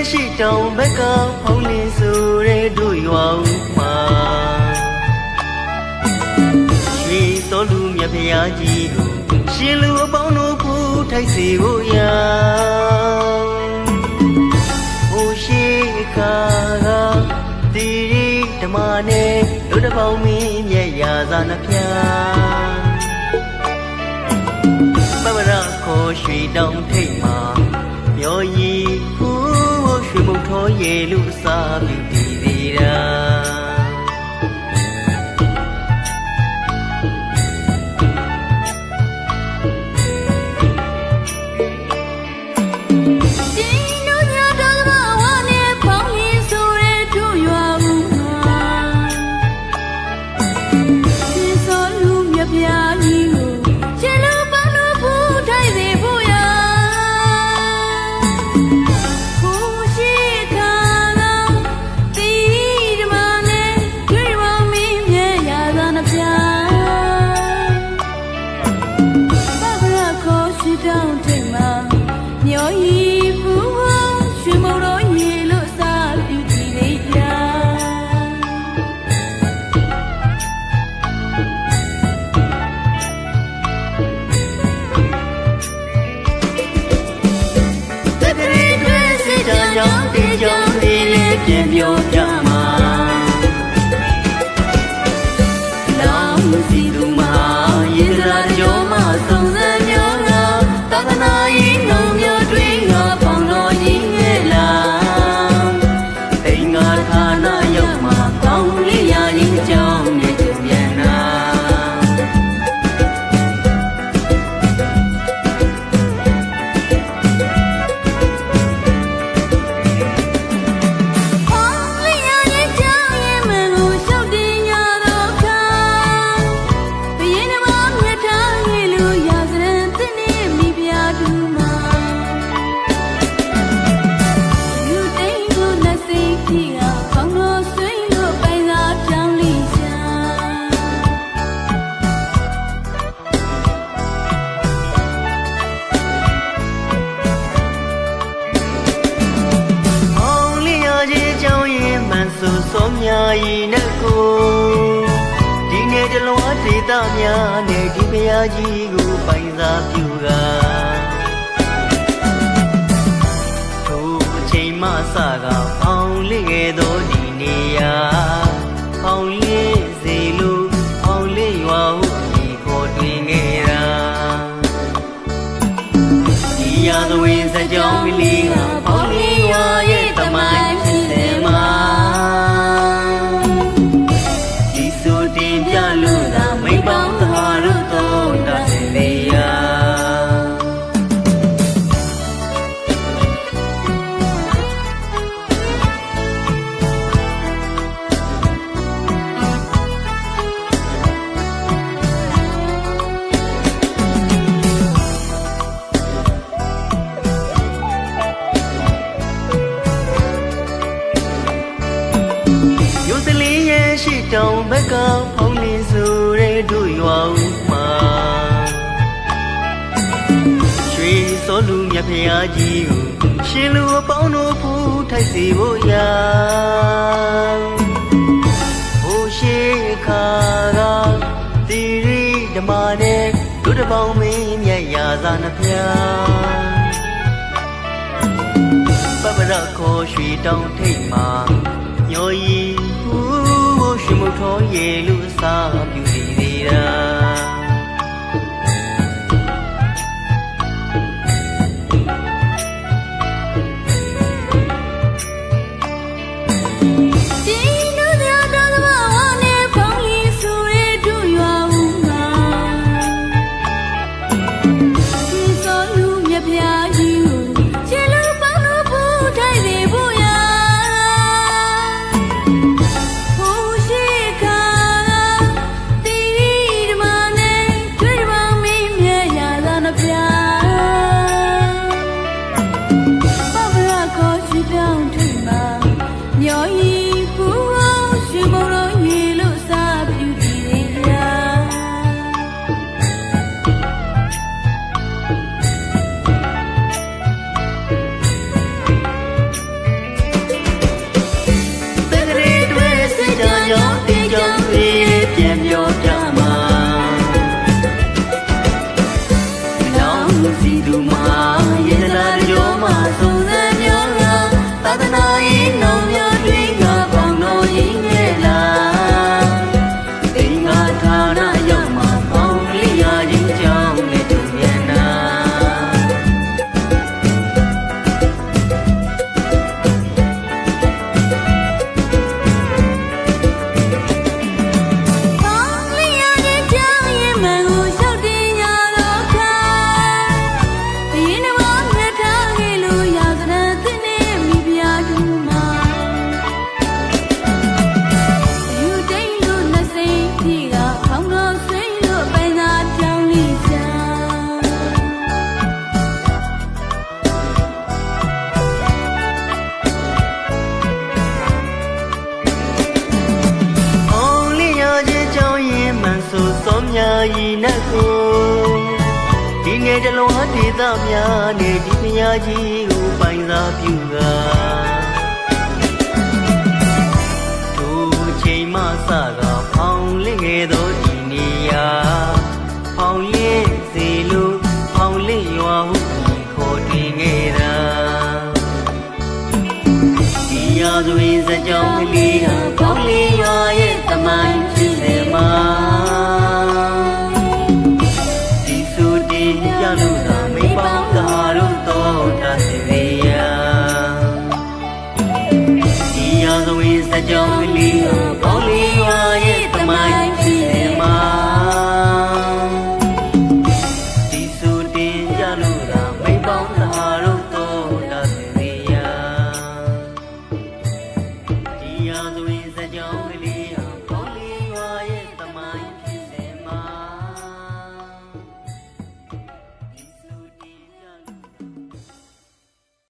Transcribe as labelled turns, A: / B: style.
A: တောင်ဘက်ကဖုံးလင်းဆိုတဲ့တို့ရွာဦးမှာရွှေစောလူမြတ်ဖျားကြီးကိုရှင်လူအပေါင်းတို့ဖူးထိုက်စီဖို့ရာဟိုရှိခါကတီရီဓမ္မနဲ့လူတစ်ပေါင်းမင်းမြတ်ရာဇာနှဖျားပပရခေါ်ရွှေတောင်ထိပ်မှာမျောရည်ဖူး ရွှေမုတ်ထောရေလူအစာပြုတည်သေးတာ
B: လေးပြ ဆူ
A: စောမြာဤနဲ့ကိုဒီနေ့တလုံးအဒေတာများနဲ့ဒီဘုရားကြီးကိုပိုင်စားပြုကထိုအချိန်မှစကပေါင်လေးငယ်သောဒီနေရာ ရဲ့ရှိတောင်ဘက်ကဖုံးလင်းဆိုတဲ့တို့ရွာဦးမှာရွှေစောလူမြတ်ဖျားကြီးကိုရှင်လူအပေါင်းတို့ဖူးထိုက်စီဖို့ရာဟိုရှိခါကတီရီဓမ္မနဲ့တို့တစ်ပေါင်းမင်းမြတ်ရာဇာနှဖျားပပရခေါ်ရွှေတောင်ထိပ်မှာညော်ရီဟူး ရွှေမုတ်ထောရေလူအစာပြုစီသေးတာ။
B: ကြီးနဲ့ကို
A: ဒီငယ်တလုံးဟာဒေသများနဲ့ဒီဖရာကြီးကိုပိုင်စားပြုကထိုချိန်မှစကဖောင်လင့်ငယ်သောဒီနေရာဖောင်လင့်စေလို့ဖောင်လင့်ရွာဟုခေါ်တင်ခဲ့တာဒီရာဇဝင်စကြောင်းကလေး တာ